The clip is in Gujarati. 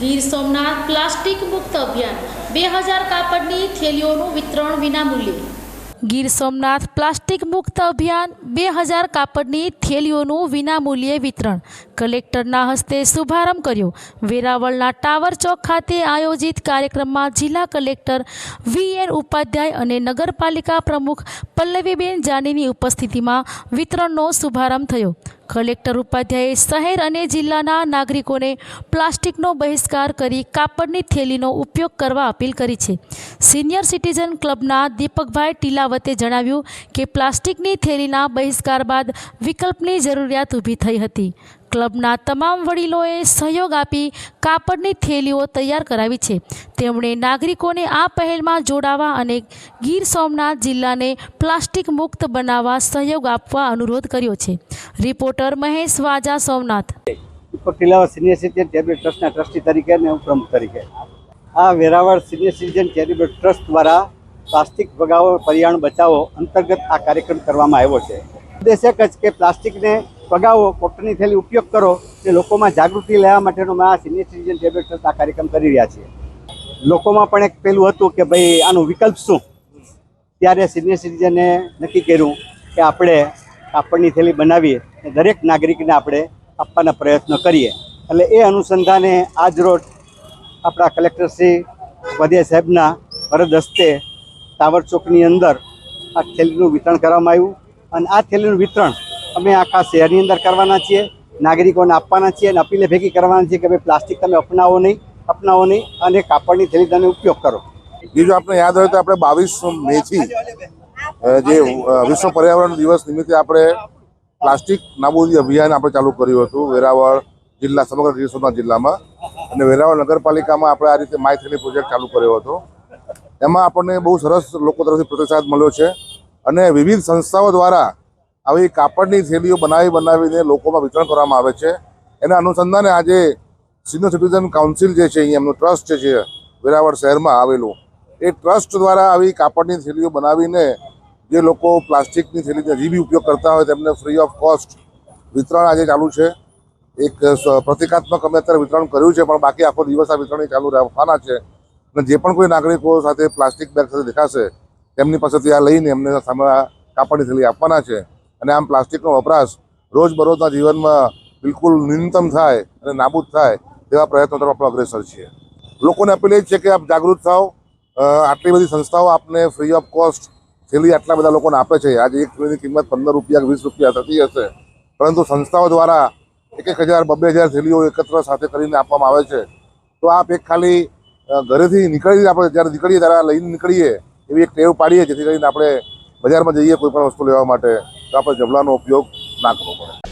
ગીર સોમનાથ પ્લાસ્ટિક મુક્ત અભિયાન. બે હજાર કાપડની થેલીઓનું વિતરણ વિનામૂલ્યે ગીર સોમનાથ પ્લાસ્ટિક મુક્ત અભિયાન બે હજાર કાપડની થેલીઓનું વિનામૂલ્યે વિતરણ. કલેક્ટરના હસ્તે શુભારંભ કર્યો. વેરાવળના ટાવર ચોક ખાતે આયોજિત કાર્યક્રમમાં જિલ્લા કલેક્ટર વી એન ઉપાધ્યાય અને નગરપાલિકા પ્રમુખ પલ્લવીબેન જાનીની ઉપસ્થિતિમાં વિતરણનો શુભારંભ થયો. કલેક્ટર ઉપાધ્યાયે શહેર અને જિલ્લાના નાગરિકોને પ્લાસ્ટિકનો બહિષ્કાર કરી કાપડની થેલીનો ઉપયોગ કરવા અપીલ કરી છે. સિનિયર સિટીઝન ક્લબના દીપકભાઈ ટીલાવતે જણાવ્યું કે પ્લાસ્ટિકની થેલીના બહિષ્કાર બાદ વિકલ્પની જરૂરિયાત ઊભી થઈ હતી. ક્લબના તમામ વડીલોએ સહયોગ આપી કાપડની થેલીઓ તૈયાર કરાવી છે. તેમણે નાગરિકોને આ પહેલમાં જોડાવા અને ગીર સોમનાથ જિલ્લાને પ્લાસ્ટિક મુક્ત બનાવવા સહયોગ આપવા અનુરોધ કર્યો છે. Reporter Mahesh Vaja Somnath. Deepak senior citizen charitable ટ્રસ્ટના ટ્રસ્ટી તરીકે અને તરીકે. આ Veraval senior citizen charitable trust દ્વારા પ્લાસ્ટિક ભગાવો, પર્યાવરણ બચાવો અંતર્ગત આ કાર્યક્રમ કરવામાં આવ્યો છે. ઉદ્દેશ એક જ કે પ્લાસ્ટિકને ભગાવો, કોટનની થેલી ઉપયોગ કરો, તે લોકોમાં જાગૃતિ લેવા માટેનો મેં આ સિનિયર સિટીઝન ચેરિટેબલ ટ્રસ્ટ આ કાર્યક્રમ કરી રહ્યા છીએ. લોકોમાં પણ એક પેલું હતું કે ભાઈ આનો વિકલ્પ શું? ત્યારે સિનિયર સિટીઝને નક્કી કર્યું કે આપણે કાપડની થેલી બનાવીએ દરેક નાગરિકને આપણે આપવાના પ્રયત્નો કરીએ. એટલે એ અનુસંધાને આજ રોજ આપણા કલેક્ટરશ્રી વધ્યા સાહેબના વરદ હસ્તે ટાવર ચોકની અંદર આ થેલીનું વિતરણ કરવામાં આવ્યું. અને આ થેલીનું વિતરણ અમે આખા શહેરની અંદર કરવાના છીએ, નાગરિકોને આપવાના છીએ અને અપીલે ભેગી કરવાના છીએ કે ભાઈ પ્લાસ્ટિક તમે અપનાવો નહીં અપનાવો નહીં અને કાપડની થેલી તમે ઉપયોગ કરો. બીજું આપણે યાદ હોય તો આપણે બાવીસ મેથી જે વિશ્વ પર્યાવરણ દિવસ નિમિત્તે આપણે પ્લાસ્ટિક નાબૂદી અભિયાન આપણે ચાલુ કર્યું હતું વેરાવળ જિલ્લા, સમગ્ર ગીર સોમનાથ જિલ્લામાં. અને વેરાવળ નગરપાલિકામાં આપણે આ રીતે માય થેલી પ્રોજેક્ટ ચાલુ કર્યો હતો. એમાં આપણને બહુ સરસ લોકો તરફથી પ્રતિસાદ મળ્યો છે. અને વિવિધ સંસ્થાઓ દ્વારા આવી કાપડની થેલીઓ બનાવી બનાવીને લોકોમાં વિતરણ કરવામાં આવે છે. એના અનુસંધાને આજે સિનિયર સિટીઝન કાઉન્સિલ જે છે, અહીંયા એમનું ટ્રસ્ટ જે છે, વેરાવળ શહેરમાં આવેલું, એ ટ્રસ્ટ દ્વારા આવી કાપડની થેલીઓ બનાવીને જે લોકો પ્લાસ્ટિકની થેલીનો હજી બી ઉપયોગ કરતા હોય તેમને ફ્રી ઓફ કોસ્ટ વિતરણ આજે ચાલુ છે. એક પ્રતિકાત્મક અમે અત્યારે વિતરણ કર્યું છે, પણ બાકી આખો દિવસ આ વિતરણ ચાલુ રાખવાના છે. અને જે પણ કોઈ નાગરિકો સાથે પ્લાસ્ટિક બેગ સાથે દેખાશે, તેમની પાસેથી આ લઈને એમને સામે કાપડની થેલી આપવાના છે. અને આમ પ્લાસ્ટિકનો વપરાશ રોજબરોજના જીવનમાં બિલકુલ ન્યૂનતમ થાય અને નાબૂદ થાય તેવા પ્રયત્નો તરફ આપણે અગ્રેસર છીએ. લોકોને અપીલ એ છે કે આપ જાગૃત થાઓ. આટલી બધી સંસ્થાઓ આપને ફ્રી ઓફ કોસ્ટ થેલી આટલા બધા લોકોને આપે છે. આજે એક થેલીની કિંમત પંદર રૂપિયા વીસ રૂપિયા થતી હશે. પરંતુ સંસ્થાઓ દ્વારા એક એક હજાર, બબે હજાર થેલીઓ એકત્ર સાથે કરીને આપવામાં આવે છે. તો આપ એક ખાલી ઘરેથી નીકળી આપણે જ્યારે નીકળીએ ત્યારે લઈને નીકળીએ એવી એક ટેવ પાડીએ જેથી કરીને આપણે બજારમાં જઈએ કોઈ પણ વસ્તુ લેવા માટે. તો આપણે જબલાનો ઉપયોગ ના કરવો પડે.